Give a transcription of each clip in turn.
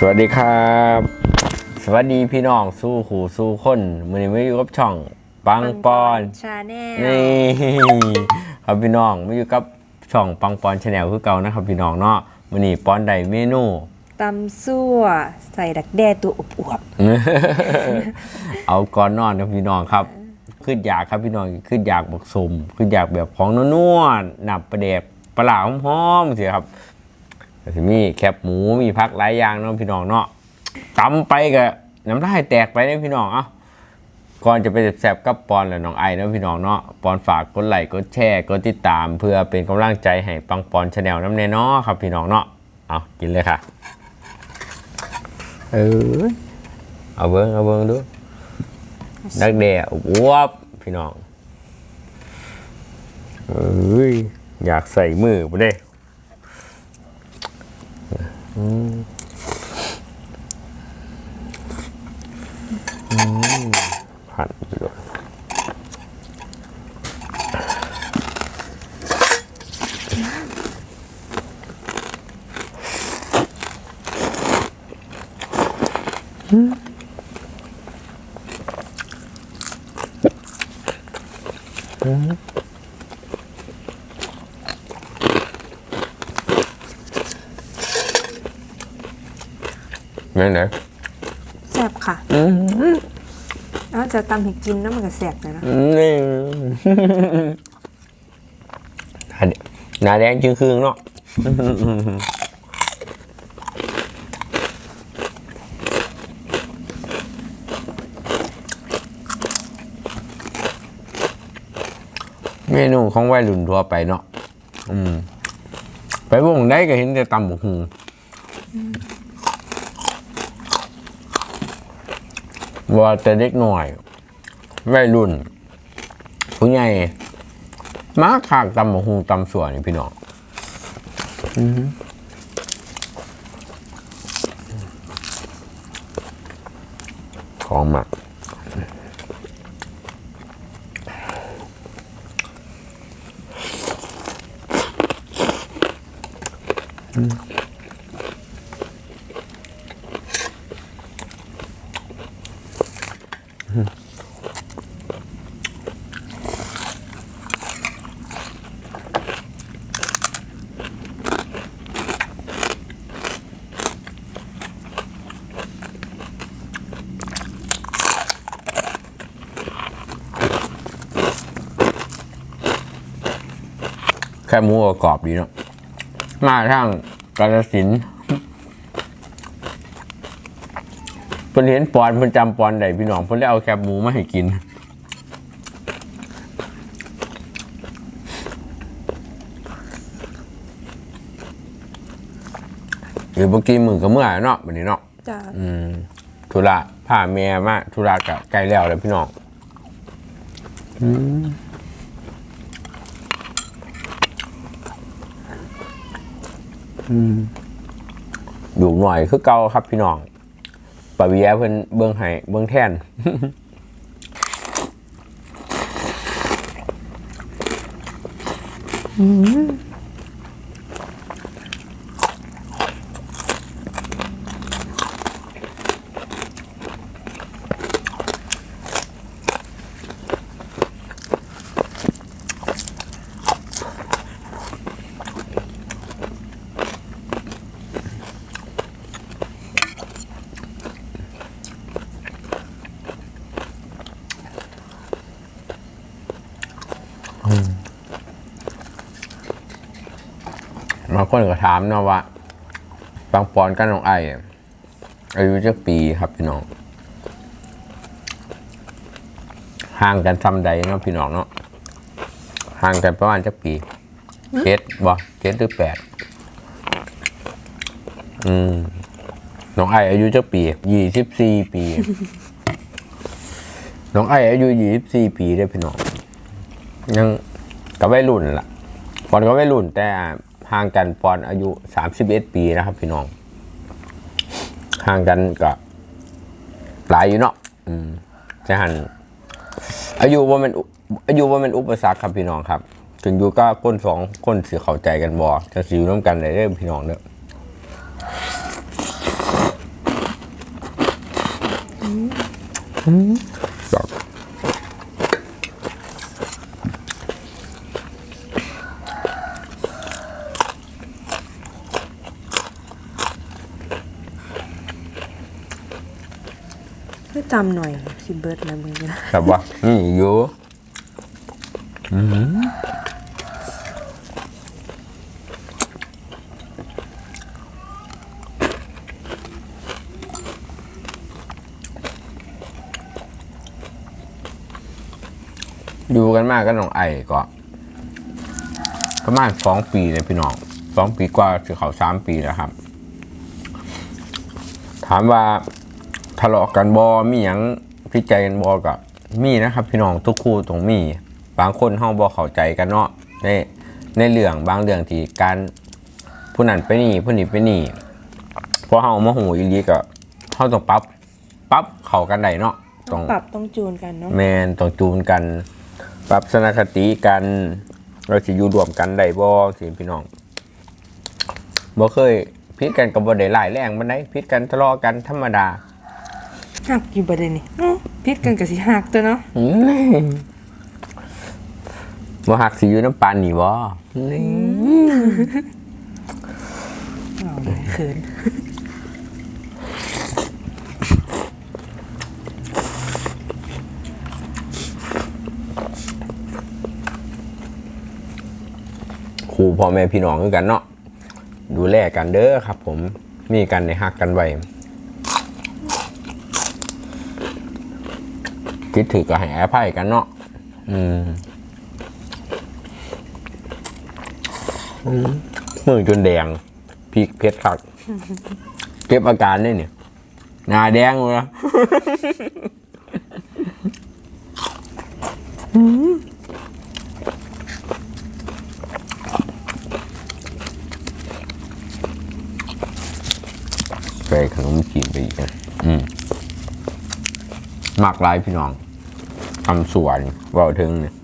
สวัสดีครับ สวัสดีพี่น้องสู้ขู่สู้คนมือนี้ไม่อยู่กับช่องปังปอนชาแนลนี่ครับพี่น้องไม่อยู่กับช่องปังปอนชาแนลคือเก่านะครับพี่น้องเนาะมือนี้ปอนใดเมนูตำซั่วใส่ดักแด้ตัวอวบเอาก่อนนอนนะพี่น้องครับขึ้นอยากครับพี่น้องขึ้นอยากบักสมขึ้นอยากแบบของนัวๆหนับประเดบปลาหลาหอมๆสิครับ ก็จะมีแคบหมูมีพักหลายอย่างเนาะพี่น้องเนาะตำไปกับน้ำลายแตกไปเนี่ยพี่น้องเอ้าก่อนจะไปแสบกับปอนและน้องไอเนาะพี่น้องเนาะปอนฝากกดไลค์กดแชร์กดติดตาม เพื่อเป็นกำลังใจให้ปังปอนชาแนลน้ำแน่เนาะครับพี่น้องเนาะเอากินเลยค่ะเออเอาเบิ้งเอาเบิ้งดูนักเดะวบพี่น้องเอ้ยอยากใส่มือไปเด้ อืมอืมหั่น ไปเลยแม่ไหนๆแซ่บค่ะอืมแล้วจะตำให้กินแล้วมันก็แซ่บเลยนะนี่หน้าแดงจึงคืงเนาะเมนูของวัยรุ่นทั่วไปเนาะ อืม ไปวงได้ก็เห็นแต่ตำบักหู ว่าแต่เด็กหน่อยวัยรุ่น ผู้ใหญ่มาขากตำบักหูตำสวนนี่พี่น้องอือหือของหมัก แค่หมูกรอบดีเนาะมาทางกาลสินธุ์เพิ่นเห็นปอนเพิ่นจำปอนได้พี่น้องเพิ่นได้เอาแคบหมูมาให้กินหรือเมื่อกี้มือก็เมื่อยเนาะวันนี้เนาะจะอืมธุระพาเมียมาธุระกับใกล้แล้วเลยพี่น้องอืมอืมอยู่หน่อยคือเก่าครับพี่น้อง ปะเบียเพิ่นเบิ้งให้เบิ้งแท่น บางคนก็ถามเนาะว่าปังปอนกับน้องไออะอายุจักปีครับพี่น้องห่างกันซ้ำใดเนาะพี่น้องเนาะห่างกันประมาณจักปีเจ็ดบ่เจ็ดหรือแปดอืมน้องไออายุจักปียี่สิบสี่ปี น้องไออายุยี่สิบสี่ปีได้พี่น้องยังกับวัยรุ่นล่ะปอนก็วัยรุ่นแต่ ห่างกันปอนอายุสามสิบเอ็ดปีนะครับ พี่น้อง ห่างกันก็หลายอยู่เนาะอืมจะหันอายุว่ามันอายุว่ามันอุปสรรคครับพี่น้องครับถึงอยู่ก็คนสองคนสิเข้าใจกันบ่จะสิอยู่ร่วมกันได้เด้อพี่น้องเด้อครับ เพื่อจำหน่อยสิเบิร์ดแล้วมึงเนี่ยครับว่านี่อยู่อืมอยู่กันมากก็น้องไอ้ก็ประมาณสองปีเลยพี่น้องสองปีกว่าจะเขาสามปีแล้วครับ ถามว่า ทะเลาะกันบอมีหยังพิจัยกันบอกัมีนะครับ พี่น้องทุกคู่ตรงมี บางคนเฮาบ่เข้าใจกันเนาะในในเรื่องบางเรื่องที่การผู้นั้นไปนี่ผู้นี้ไปนี่พอเฮามาหูอีหลีก็เฮาต้องปรับปรับเข้ากันได้เนาะต้ต้อองงปรับต้องจูนกันเนาะแมนต้องจูนกัน ปรับสนคติกัน เราสิอยู่รวมกันได้บ่สิพี่น้องบ่เคยพิดกันกับบ่ได้หลายแรงบันไดพิดกันทะเลาะกันธรรมดา หักอยู่ประเด็นนี่อื้อพิษกันกับสิหักตัวเนาะอืมบ่หักสิอยู่น้ำปานนี่บ่นี่เอาเลยเขินครูพ่อแม่พี่น้องคือกันเนาะดูแลกันเด้อครับ ผมมีกันในฮักกันไว้ คิดถือก็ให้อภัยกันเนาะอืมอืมมือจนแดงพริกเพชรคักเก็บอาการได้เนี่ยหน้าแดงเลยนะใส่ขนมจีนไปอีกนะอืมมากหลายพี่น้อง ทำสวนเว่าถึงเนี่ย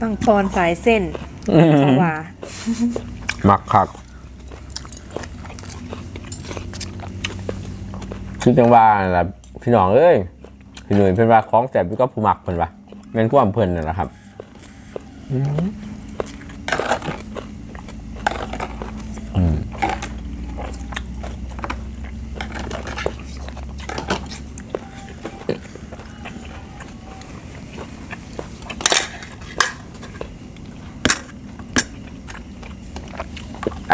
ปังปอนสายเส้นเพราะว่ามักคักคือจังว่าล่ะพี่น้องเอ้ยพี่หนุ่ยเพิ่นว่าของแสบพี่ก็ผู้มักเพิ่นว่าแม่นความเพิ่นนั่นแหละครับ อื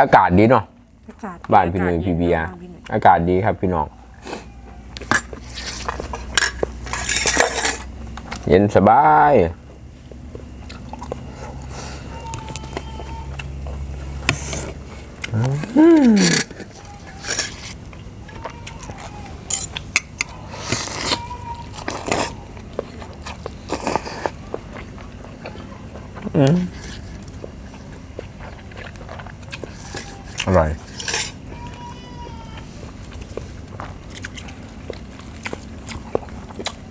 อากาศดีเนาะ อากาศบ้านพี่หนุ่ยพี่เบียร์อากาศดีครับพี่น้อง เย็นสบาย อ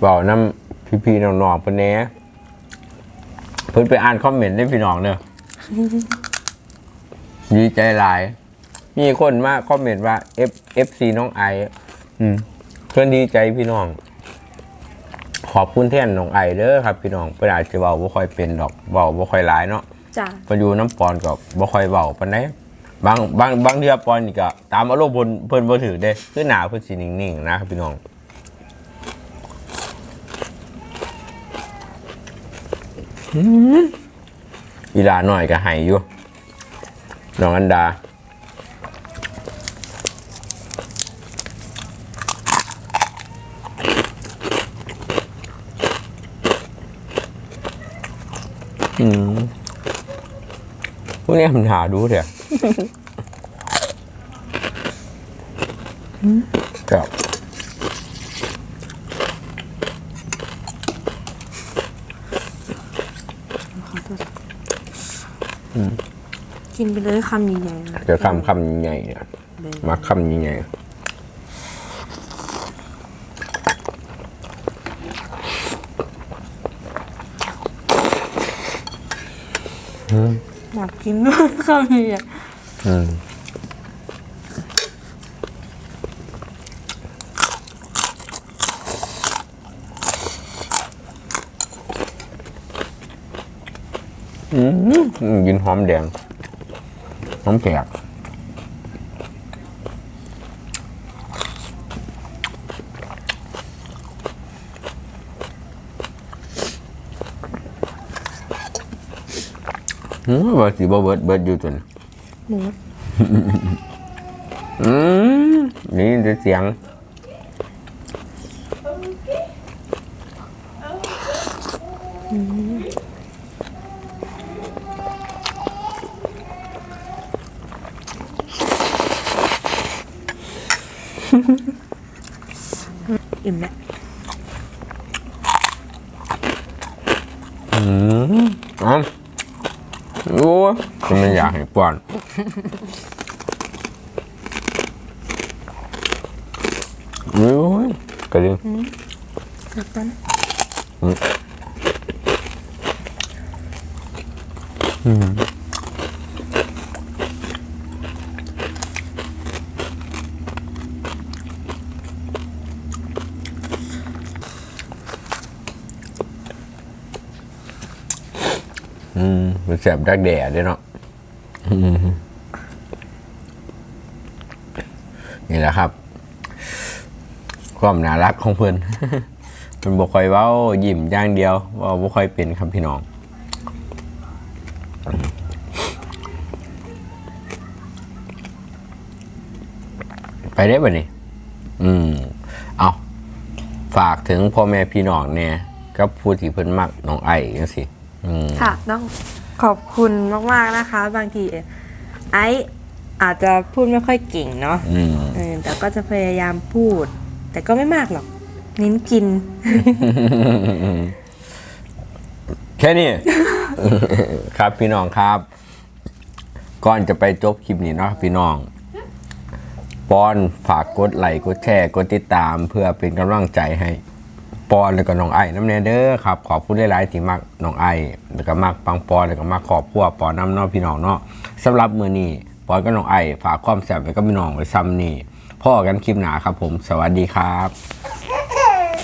บอกน้ำพี่ๆน้องๆเพิ่นแหน่เพิ่นไปอ่านคอมเมนต์ได้พี่น้องเนอะดีใจหลาย มีคนมาคอมเมนต์ว่า F FC น้องไออืมเพื่อนดีใจพี่น้อง ขอบคุณแท่นน้องไอเด้อครับ พี่น้องเพิ่นอาจจะเว้าบ่ค่อยเป็นดอกเว้าบ่ค่อยหลายเนาะจ้ะเพิ่นอยู่น้ำปอนก็บ่ค่อยเว้าปานใดบางบางบางเทื่อปอนนี่ก็ตามอารมณ์เพิ่นเพิ่นบ่ถือเด้คือหน้าเพิ่นสินิ่งๆนะครับพี่น้อง อีหลาหน่อยก็ใหายอยู่น้องอันดา อืมพวกนี้มันหาดูเถอะครับ กินไปเลยคำใหญ่ๆนะเดี๋ยวคำคำใหญ่เนี่ยมาคำใหญ่อยากกินด้วยคำใหญ่อืมอืมกินหอมแดง หอมแขกอืมว่าสิบ่เบิดเบิดอยู่ตัวนี้หมูอืมนี่จะเสียงอิ่ม แล้วอืมอ๋อโอ้ยจะไม่อยากให้ป้อนโอ้ยกระดิ่งสักตอนอืม มันแสบดักแด่ด้วยเนาะนี่แหละครับ ความน่ารักของเพื่อนมันบอกคอยเว้ายิ้มอย่างเดียวว่าบ่ค่อยเป็นครับพี่น้องไปได้ป่ะนี่อืม เอาฝากถึงพ่อแม่พี่น้องเนี่ยกับผู้ที่เพิ่นมักน้องไอ้จังสิ อืม ค่ะ ต้องขอบคุณมาก ๆ นะคะ บางทีไอซ์อาจจะพูดไม่ค่อยเก่งเนาะอืม เออแต่ก็จะพยายามพูด แต่ก็ไม่มากหรอก เน้นกิน แค่นี้ ครับพี่น้องครับ ก่อนจะไปจบคลิปนี้เนาะพี่น้องปอนฝากกดไลค์กดแชร์กดติดตาม เพื่อเป็นกำลังใจให้ ปอนแล้วก็น้องไอ้น้ำเนเด้อครับขอบคุณหลายๆที่มักน้องไอ้แล้วก็มักปังปอนแล้วก็มักขอบพัวปอนน้ำเนอพี่น้องเนาะสำหรับมือนี้ปอนก็น้องไอ้ฝากความแซ่บไว้กับพี่น้องไว้ซ้ำนี่พ่อกันคลิปหนาครับผม สวัสดีครับ